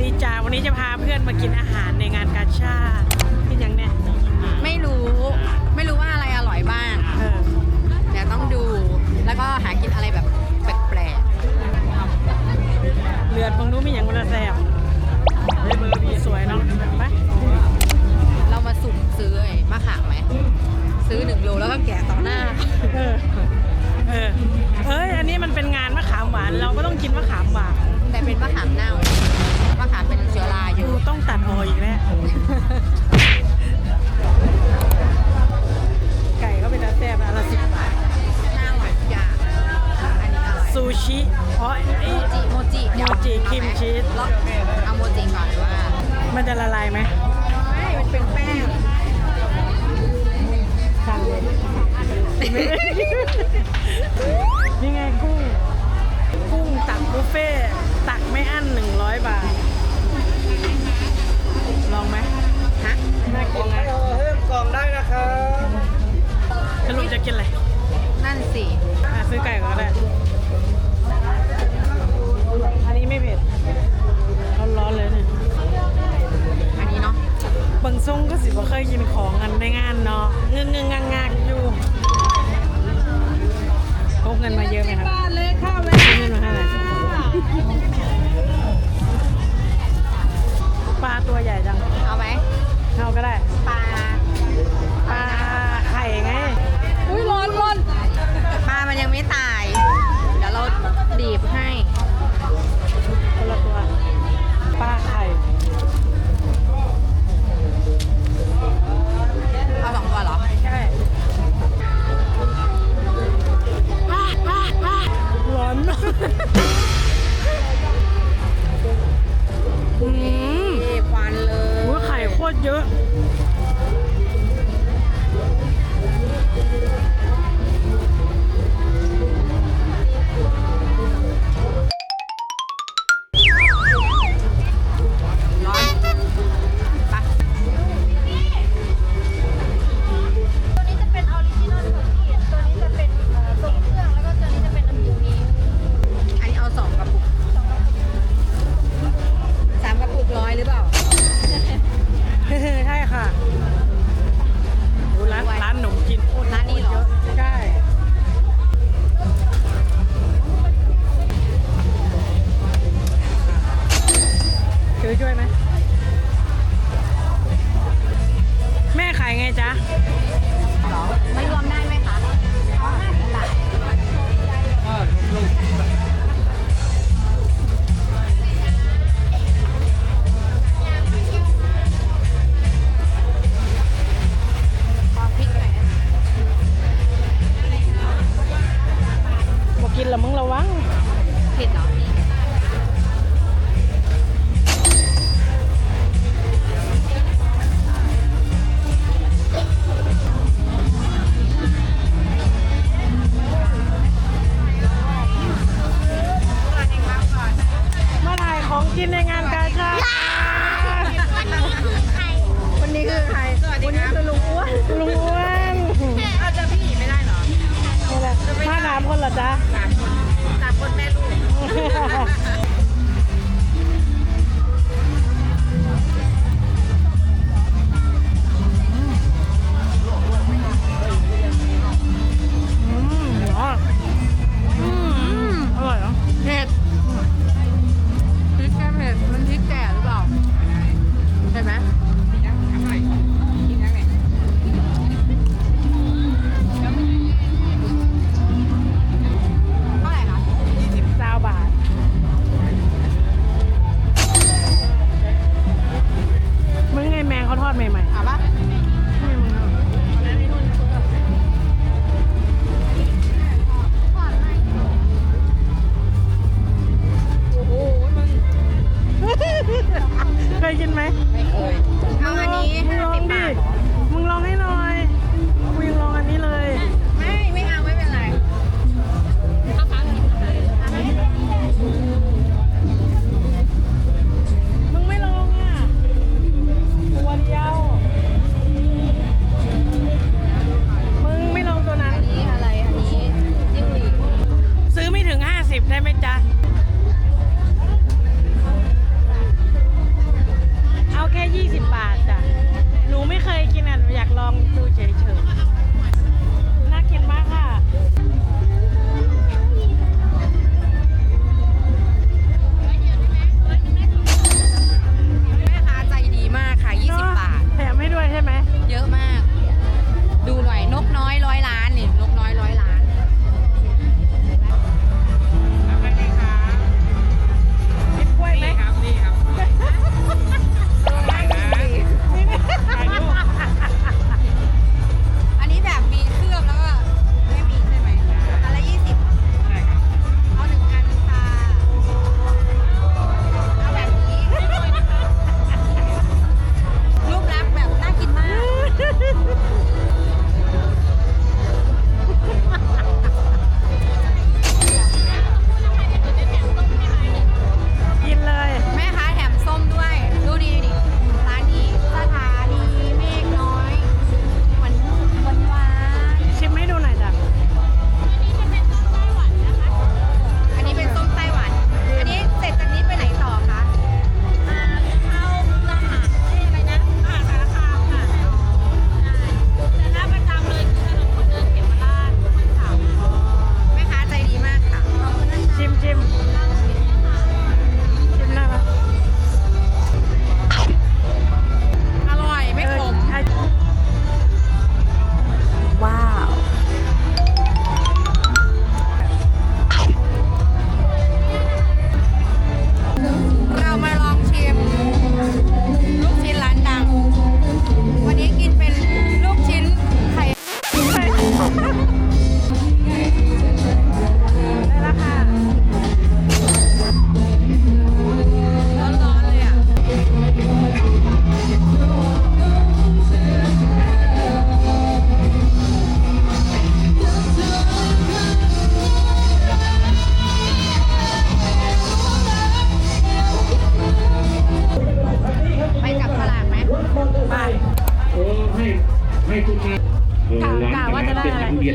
นี่จ้าวันนี้จะพาเพื่อนมากินอาหารในงานกาชาดกินยังเนี่ยไม่รู้ไม่รู้ว่าอะไรอร่อยบ้างเดี๋ยวต้องดูแล้วก็หากินอะไรแบบแปลกๆเลือดมึงรู้ไม่ยังวันละแสบเบอร์บีสวยเนาะ ฟ่ตักไม่อั้นหนึ่งร้อยบาท ลองไหมฮะน่ากินไหมเพิ่มกล่องได้นะครับสรุปจะกินอะไร นั่นสิซื้อไก่ก็ได้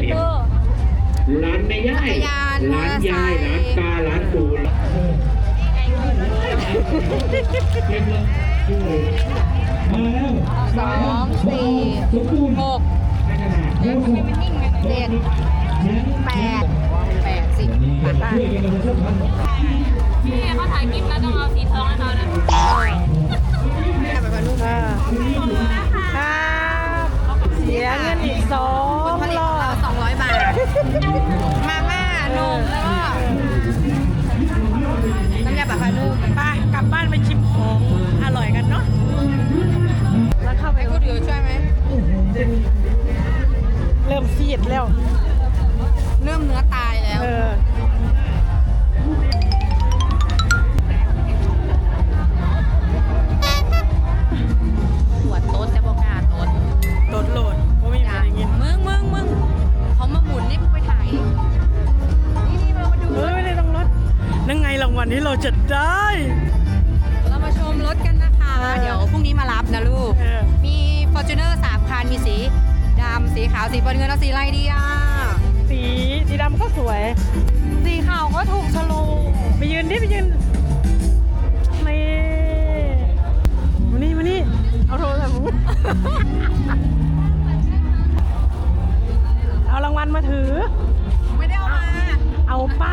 เอ็ร้านแม่ย่ายร้านยายร้านการ้านปูสองสี่หกเจ็ดแปดแปดสิบปดพี่เขาถ่ายคลิปแล้วต้องเอาสีทองให้เขานะไปไปนู่ค่ะเสียเงินอีกสอง มาม่านมแล้วก็น้ำยาปลาคานุ่มไปกลับบ้านไปชิม สีขาวสีบอลเงินแล้วสีไรดีอะ สีสีดำก็สวย สีขาวก็ถูกชะลูไปยืนดิไปยืนนี่มานี่มานี่เอาโทรศัพท์มาเอารางวัลมาถือ ไม่ได้เอามา เอาป้า